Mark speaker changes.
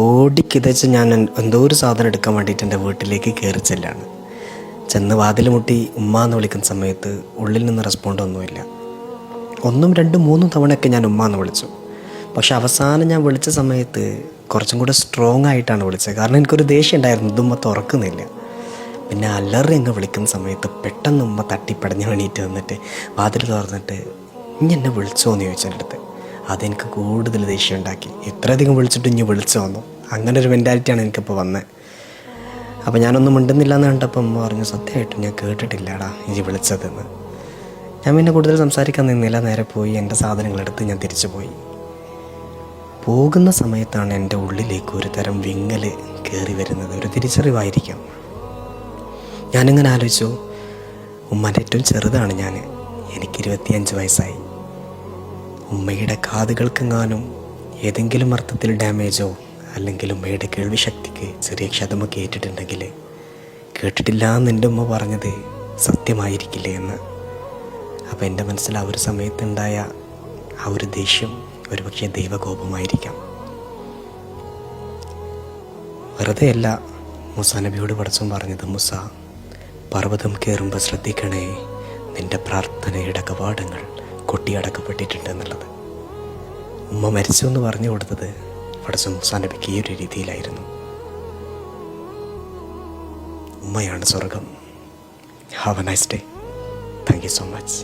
Speaker 1: ഓടിക്കിതച്ച് ഞാൻ എന്തോ ഒരു സാധനം എടുക്കാൻ വേണ്ടിയിട്ട് എന്റെ വീട്ടിലേക്ക് കയറി ചെല്ലാണ്. ചെന്ന് വാതിൽ മുട്ടി ഉമ്മ എന്ന് വിളിക്കുന്ന സമയത്ത് ഉള്ളിൽ നിന്ന് റെസ്പോണ്ട് ഒന്നുമില്ല. ഒന്നും രണ്ടും മൂന്നും തവണയൊക്കെ ഞാൻ ഉമ്മ എന്ന് വിളിച്ചു. പക്ഷെ അവസാനം ഞാൻ വിളിച്ച സമയത്ത് കുറച്ചും കൂടെ സ്ട്രോങ് ആയിട്ടാണ് വിളിച്ചത്. കാരണം എനിക്കൊരു ദേഷ്യം ഉണ്ടായിരുന്നു ഇതുമ്മ തുറക്കുന്നില്ല പിന്നെ അല്ലറി അങ്ങ് വിളിക്കുന്ന സമയത്ത് പെട്ടെന്ന് ഉമ്മ തട്ടിപ്പടഞ്ഞ് വേണിയിട്ട് വന്നിട്ട് വാതിൽ തുറന്നിട്ട് ഇനി എന്നെ വിളിച്ചോ എന്ന് ചോദിച്ചു എന്റെ അടുത്ത്. അതെനിക്ക് കൂടുതൽ ദേഷ്യം ഉണ്ടാക്കി. ഇത്രയധികം വിളിച്ചിട്ട് ഇനി വിളിച്ചു വന്നു. അങ്ങനെ ഒരു മെന്റാലിറ്റിയാണ് എനിക്കിപ്പോൾ വന്നത് അപ്പോൾ ഞാനൊന്നും മിണ്ടുന്നില്ല എന്ന് കണ്ടപ്പോൾ അമ്മ പറഞ്ഞു സത്യമായിട്ടും ഞാൻ കേട്ടിട്ടില്ലടാ ഇനി വിളിച്ചതെന്ന്. ഞാൻ പിന്നെ കൂടുതൽ സംസാരിക്കാൻ നിന്നില്ല. നേരെ പോയി എന്റെ സാധനങ്ങളെടുത്ത് ഞാൻ തിരിച്ചു പോയി. പോകുന്ന സമയത്താണ് എന്റെ ഉള്ളിലേക്ക് ഒരു തരം വിങ്ങൽ കയറി വരുന്നത്. ഒരു തിരിച്ചറിവായിരിക്കാം. ഞാനിങ്ങനെ ആലോചിച്ചു ഉമ്മന്റെ ഏറ്റവും ചെറുതാണ് ഞാൻ എനിക്ക് ഇരുപത്തിയഞ്ച് വയസ്സായി. ഉമ്മയുടെ കാതുകൾക്കെങ്ങാനും ഏതെങ്കിലും അർത്ഥത്തിൽ ഡാമേജോ അല്ലെങ്കിൽ ഉമ്മയുടെ കേൾവി ശക്തിക്ക് ചെറിയ ക്ഷതമൊക്കെ ഏറ്റിട്ടുണ്ടെങ്കിൽ കേട്ടിട്ടില്ല എന്ന് എന്റെ ഉമ്മ പറഞ്ഞത് സത്യമായിരിക്കില്ലേ എന്ന്. അപ്പോൾ എന്റെ മനസ്സിൽ ആ ഒരു സമയത്തുണ്ടായ ആ ഒരു ദേഷ്യം ഒരുപക്ഷെ ദൈവകോപമായിരിക്കാം. വെറുതെ അല്ല മുസ നബിയോട് പഠിച്ചും പറഞ്ഞത് മുസ പർവതം കയറുമ്പോൾ ശ്രദ്ധിക്കണേ നിന്റെ പ്രാർത്ഥനയുടെ കവാടങ്ങൾ കൊട്ടിയടക്കപ്പെട്ടിട്ടുണ്ട് എന്നുള്ളത്. ഉമ്മ മരിച്ചു എന്ന് പറഞ്ഞു കൊടുത്തത് പഠിച്ച സംസാരിപ്പിക്കുക ഈ ഒരു രീതിയിലായിരുന്നു. ഉമ്മയാണ് സ്വർഗം. Have a nice day thank you so much